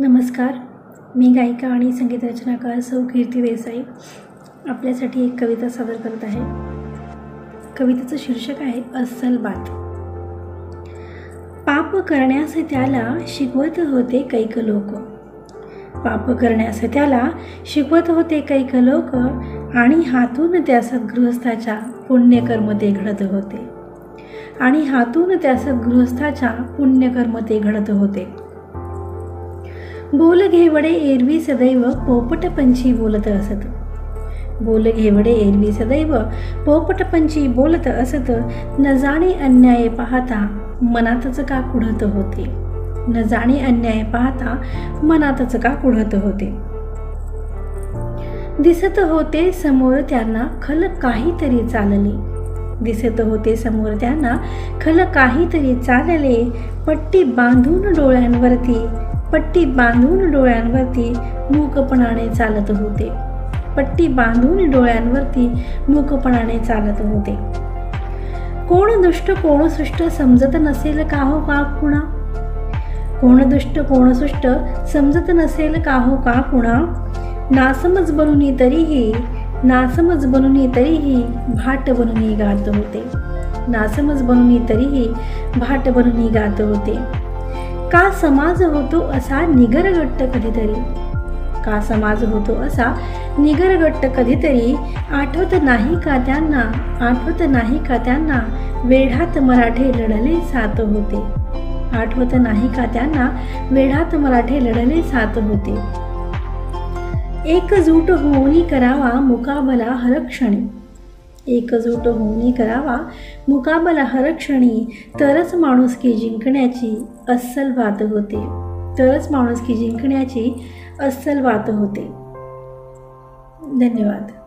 नमस्कार. मी गायिका आणि संगीत रचनाकार सौ कीर्ती देसाई. आपल्यासाठी एक कविता सादर करत आहे. कवितेचं शीर्षक आहे अस्सल बात. पाप करण्यास त्याला शिकवत होते कैक लोक. पाप करण्यास त्याला शिकवत होते कैक लोक आणि हातून त्या सद्गृहस्थाच्या पुण्यकर्म ते घडत होते. आणि हातून त्या सद्गृहस्थाच्या पुण्यकर्म ते घडत होते. बोल घेवडे एरवी सदैव पोपटपंची बोलत असत. बोल घेवडे एरवी सदैव पोपटपंची बोलत असत. न जाणे अन्याय पाहता मनातच का कुढत होते? न जाणे अन्याय पाहता मनातच का कुढत होते? दिसत होते समोर त्यांना खल काहीतरी चालले. दिसत होते समोर त्यांना खल काहीतरी चालले. पट्टी बांधून डोळ्यांवरती पट्टी बांधून डोळ्यांवरती मूकपणाने चालत होते. पट्टी बांधून डोळ्यांवरती मूकपणाने चालत होते. कोण दुष्ट कोण सुष्ट समजत नसेल का हो का कुणा? कोण दुष्ट कोण सुष्ट समजत नसेल का हो का कुणा? नासमज बनून तरीही नासमज बनून तरीही भाट बनून गात होते. नासमज बनून तरीही भाट बनून गात होते. का समाज होतो असा निगरगट्ट कधीतरी? का समाज होतो असा निगरगट्ट कधीतरी? आठवत नाही का त्यांना? आठवत नाही का त्यांना? वेढात मराठे लढले सात होते. आठवत नाही का त्यांना? वेढात मराठे लढले सात होते. एकजूट होऊनी करावा मुकाबला हरक्षणी. एकजूट होऊन करावा. मुकाबला हरक्षणी तरच माणुसकी जिंकण्याची अस्सल बात होते. तरच माणुसकी जिंकण्याची अस्सल बात होते. धन्यवाद.